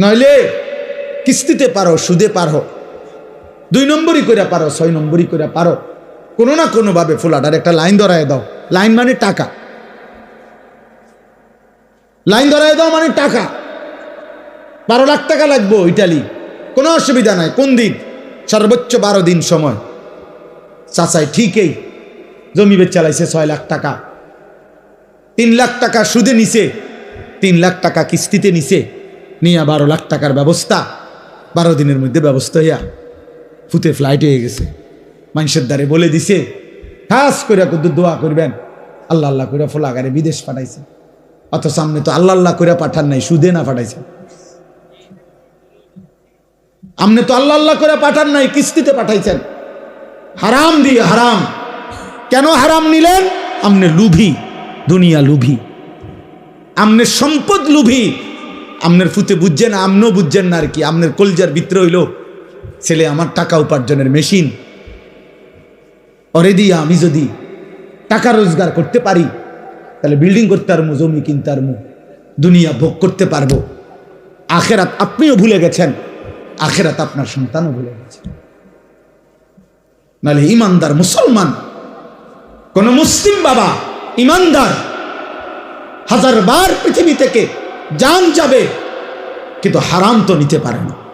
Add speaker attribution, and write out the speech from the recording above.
Speaker 1: নইলে কিস্তিতে পারো, সুদে পারো, দুই নম্বরই করে পারো, ছয় নম্বরই করে পারো। কোনো না কোনোভাবে ফোলাটার একটা লাইন ধরায় দাও। লাইন মানে টাকা। লাইন ধরায় দাও মানে টাকা। বারো লাখ টাকা লাগবো ইটালি। কোনো অসুবিধা নাই। কোন দিন? সর্বোচ্চ বারো দিন সময়। চাচাই ঠিকই। জমি বেচ চালাইছে ছয় লাখ টাকা। তিন লাখ টাকা সুদে নিছে। তিন লাখ টাকা কিস্তিতে নিছে। নিয়ে বারো লাখ টাকার ব্যবস্থা। বারো দিনের মধ্যে ব্যবস্থা হইয়া ফুতে ফ্লাইট হয়ে গেছে। মানুষের দ্বারে বলে দিছে খাস করিয়া কিন্তু দোয়া করবেন। আল্লাহ আল্লাহ করে ফোলাগারে বিদেশ পাঠাইছে। অত সামনে তো আল্লাহ আল্লাহ করে পাঠান নাই, সুদে না পাঠাইছে। আমনে তো আল্লাহ আল্লাহ করে পাঠান নাই, কিস্তিতে পাঠাইছেন। হারাম দিয়ে হারাম। কেন হারাম নিলেন? আমনে লুভি, দুনিয়া লুভি। আমনে সম্পদ লুভি আমনের ফুতে বুঝছেন আমনও বুঝছেন না আর কি। আমনের কলজার ভিতরে হইল ছেলে আমার টাকা উপার্জনের মেশিন। অরে দিয়ে আমি যদি টাকা রোজগার করতে পারি, তাহলে বিল্ডিং করতে পারব, জমি কিনতে পারব, দুনিয়া ভোগ করতে পারব। আখেরাত আপনিও ভুলে গেছেন, আখেরাত আপনার সন্তানও ভুলে গেছে। নাহলে ইমানদার মুসলমান, কোন মুসলিম বাবা, ইমানদার হাজার বার পৃথিবী থেকে জান যাবে কিন্তু হারাম তো নিতে পারে না।